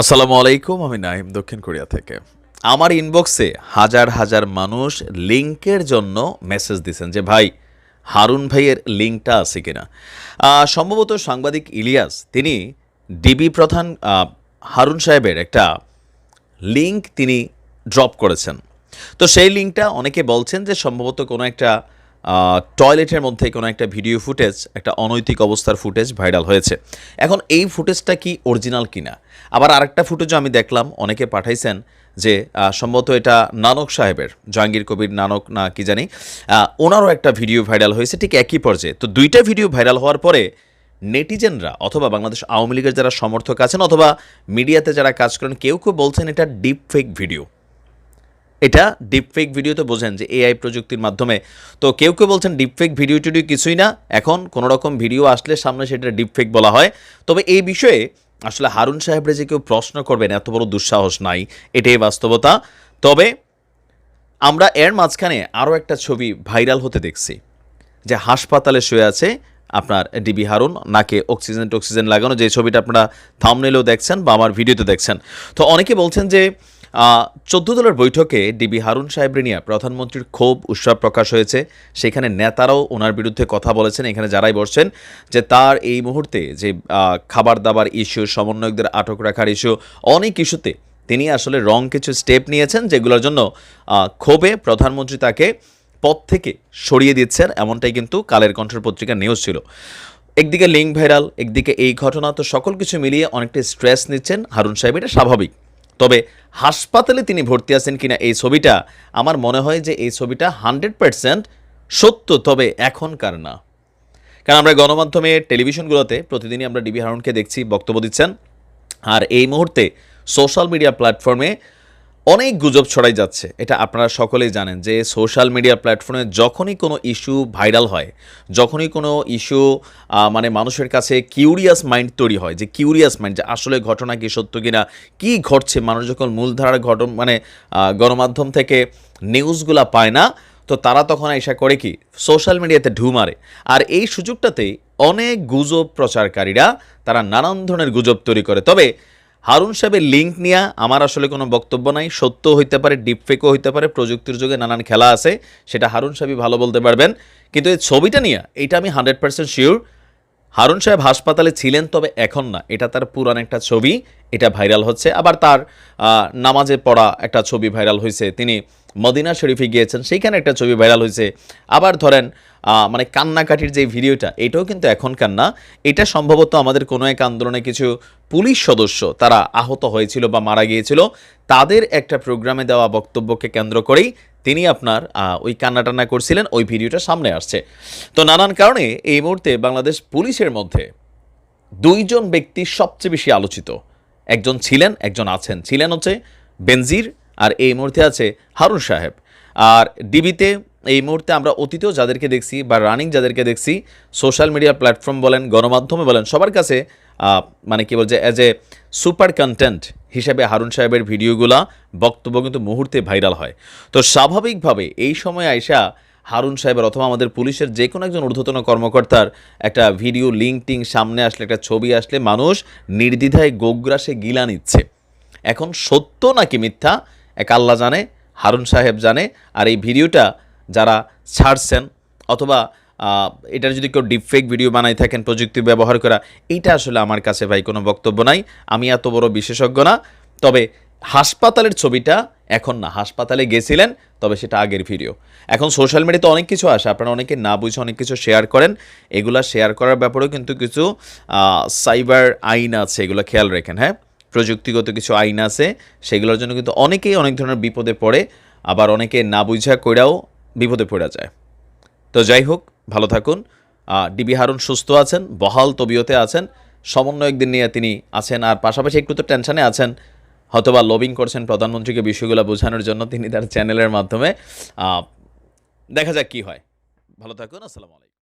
আসসালামু আলাইকুম, আমি নাহিম দক্ষিণ কোরিয়া থেকে। আমার ইনবক্সে হাজার হাজার মানুষ লিঙ্কের জন্য মেসেজ দিছেন যে, ভাই, হারুন ভাইয়ের লিঙ্কটা আছে কিনা? সম্ভবত সাংবাদিক ইলিয়াস, তিনি ডিবি প্রধান হারুন সাহেবের একটা লিঙ্ক তিনি ড্রপ করেছেন। তো সেই লিঙ্কটা অনেকে বলছেন যে, সম্ভবত কোনো একটা টয়লেটের মধ্যে কোনো একটা ভিডিও ফুটেজ একটা অনৈতিক অবস্থার ফুটেজ ভাইরাল হয়েছে। এখন এই ফুটেজটা কি অরিজিনাল কিনা? আবার আরেকটা ফুটেজও আমি দেখলাম, অনেকে পাঠাইছেন যে সম্ভবত এটা নানক সাহেবের, জাহাঙ্গীর কবির নানক না কি জানি ওনারও একটা ভিডিও ভাইরাল হয়েছে ঠিক একই পর্যায়ে। তো দুইটা ভিডিও ভাইরাল হওয়ার পরে নেটিজেনরা অথবা বাংলাদেশ আওয়ামী লীগের যারা সমর্থক আছেন অথবা মিডিয়াতে যারা কাজ করেন, কেউ কেউ বলছেন এটা ডিপ ফেক ভিডিও এটা ডিপফেক ভিডিও তো বোঝেন যে এআই প্রযুক্তির মাধ্যমে। তো কেউ কেউ বলছেন ডিপফেক ভিডিও টিডিও কিছুই না, এখন কোনো রকম ভিডিও আসলে সামনে সেটা ডিপফেক বলা হয়। তবে এই বিষয়ে আসলে হারুন সাহেবরে যে কেউ প্রশ্ন করবেন, এত বড় দুঃসাহস নাই, এটাই বাস্তবতা। তবে আমরা এর মাঝখানে আরও একটা ছবি ভাইরাল হতে দেখছি, যে হাসপাতালে শুয়ে আছে আপনার ডিবি হারুন, নাকে অক্সিজেন টক্সিজেন লাগানো। যে ছবিটা আপনারা থামনেলেও দেখছেন বা আমার ভিডিওতে দেখছেন। তো অনেকে বলছেন যে চোদ্দ দলের বৈঠকে ডিবি হারুন সাহেব নিয়ে প্রধানমন্ত্রীর ক্ষোভ উৎসব প্রকাশ হয়েছে। সেখানে নেতারাও ওনার বিরুদ্ধে কথা বলেছেন। এখানে যারাই বসছেন যে তার এই মুহূর্তে যে খাবার দাবার ইস্যু সমন্বয়কদের আটক রাখার ইস্যু অনেক ইস্যুতে তিনি আসলে রং কিছু স্টেপ নিয়েছেন যেগুলোর জন্য ক্ষোভে প্রধানমন্ত্রী তাকে পদ থেকে সরিয়ে দিচ্ছেন। এমনটাই কিন্তু কালের কণ্ঠের পত্রিকা নিউজ ছিল। একদিকে লিঙ্ক ভাইরাল, একদিকে এই ঘটনা, তো সকল কিছু মিলিয়ে অনেকটা স্ট্রেস নিচ্ছেন হারুন সাহেব। এটা স্বাভাবিক। তবে হাসপাতালে তিনি ভর্তি আছেন কিনা এই ছবিটা আমার মনে হয় যে এই ছবিটা হান্ড্রেড পার্সেন্ট সত্য, তবে এখনকার না। কারণ আমরা গণমাধ্যমে, টেলিভিশনগুলোতে প্রতিদিনই আমরা ডিবি হারুনকে দেখছি, বক্তব্য দিচ্ছেন। আর এই মুহূর্তে সোশ্যাল মিডিয়া প্ল্যাটফর্মে অনেক গুজব ছড়াই যাচ্ছে। এটা আপনারা সকলেই জানেন যে সোশ্যাল মিডিয়া প্ল্যাটফর্মে যখনই কোনো ইস্যু ভাইরাল হয়, যখনই কোনো ইস্যু মানে মানুষের কাছে কিউরিয়াস মাইন্ড তৈরি হয়, যে কিউরিয়াস মাইন্ড যে আসলে ঘটনা কি, সত্য কিনা, কি ঘটছে, মানুষ যখন মূলধারার ঘটন মানে গণমাধ্যম থেকে নিউজগুলা পায় না, তো তারা তখন এসা করে কি সোশ্যাল মিডিয়াতে ঢু মারে। আর এই সুযোগটাতেই অনেক গুজব প্রচারকারীরা তারা নানান ধরনের গুজব তৈরি করে। তবে হারুন সাহেবের লিঙ্ক নিয়ে আমার আসলে কোনো বক্তব্য নাই। সত্য হইতে পারে ডিপফেকও হইতে পারে, প্রযুক্তির যুগে নানান খেলা আছে, সেটা হারুন সাহেবই ভালো বলতে পারবেন। কিন্তু এই ছবিটা নিয়ে, এটা আমি হান্ড্রেড পার্সেন্ট শিওর হারুন সাহেব হাসপাতালে ছিলেন তবে এখন না, এটা তার পুরান একটা ছবি। এটা ভাইরাল হচ্ছে। আবার তার নামাজে পড়া একটা ছবি ভাইরাল হয়েছে তিনি মদিনা শরীফে গিয়েছেন, সেইখানে একটা ছবি ভাইরাল হয়েছে আবার ধরেন মানে কান্নাকাটির যে ভিডিওটা, এটাও কিন্তু এখনকার না। এটা সম্ভবত আমাদের কোনো এক আন্দোলনে কিছু পুলিশ সদস্য তারা আহত হয়েছিল বা মারা গিয়েছিল, তাদের একটা প্রোগ্রামে দেওয়া বক্তব্যকে কেন্দ্র করেই তিনি আপনার ওই কান্নাটান্না করছিলেন, ওই ভিডিওটা সামনে আসছে। তো নানান কারণে এই মুহূর্তে বাংলাদেশ পুলিশের মধ্যে দুইজন ব্যক্তি সবচেয়ে বেশি আলোচিত। একজন ছিলেন, একজন আছেন। ছিলেন হচ্ছে বেনজির আর এই মুহূর্তে আছে হারুন সাহেব। আর ডিবিতে এই মুহূর্তে আমরা অতীতেও যাদেরকে দেখছি বা রানিং যাদেরকে দেখছি সোশ্যাল মিডিয়া প্ল্যাটফর্ম বলেন, গণমাধ্যমে বলেন, সবার কাছে মানে কি বলছে অ্যাজ এ সুপার কন্টেন্ট হিসেবে হারুন সাহেবের ভিডিওগুলা বক্তব্য কিন্তু মুহূর্তে ভাইরাল হয়। তো স্বাভাবিকভাবে এই সময় আইসা হারুন সাহেবের অথবা আমাদের পুলিশের যে কোনো একজন ঊর্ধ্বতন কর্মকর্তার একটা ভিডিও লিঙ্ক টিং সামনে আসলে, একটা ছবি আসলে মানুষ নির্দ্বিধায় গোগ্রাসে গিলা নিচ্ছে। এখন সত্য নাকি মিথ্যা? এক আল্লাহ জানে, হারুন সাহেব জানে, আর এই ভিডিওটা যারা ছাড়ছেন অথবা এটার যদি কেউ ডিপফেক ভিডিও বানাই থাকেন, প্রযুক্তি ব্যবহার করা, এইটা আসলে আমার কাছে ভাই কোনো বক্তব্য নাই। আমি এত বড় বিশেষজ্ঞ না। তবে হাসপাতালের ছবিটা এখন না, হাসপাতালে গেছিলেন, তবে সেটা আগের ভিডিও। এখন সোশ্যাল মিডিয়াতে অনেক কিছু আসে, আপনারা অনেকে না বুঝে অনেক কিছু শেয়ার করেন, এগুলা শেয়ার করার ব্যাপারেও কিন্তু কিছু সাইবার আইন আছে, এগুলো খেয়াল রাখেন হ্যাঁ? প্রযুক্তিগত কিছু আইন আছে, সেগুলোর জন্য কিন্তু অনেকেই অনেক ধরনের বিপদে পড়ে, আবার অনেকে না বুঝা কইরাও বিপদে পড়ে যায়। তো যাই হোক, ভালো থাকুন। ডিবি হারুন সুস্থ আছেন, বহাল তবিয়তে আছেন, সমন্বয়কদের নিয়ে তিনি আছেন, আর পাশাপাশি একটু তো টেনশানে আছেন হয়তোবা লবিং করছেন প্রধানমন্ত্রীকে বিষয়গুলো বোঝানোর জন্য, তিনি তার চ্যানেলের মাধ্যমে দেখা যাক কি হয়। ভালো থাকুন, আসসালামু আলাইকুম।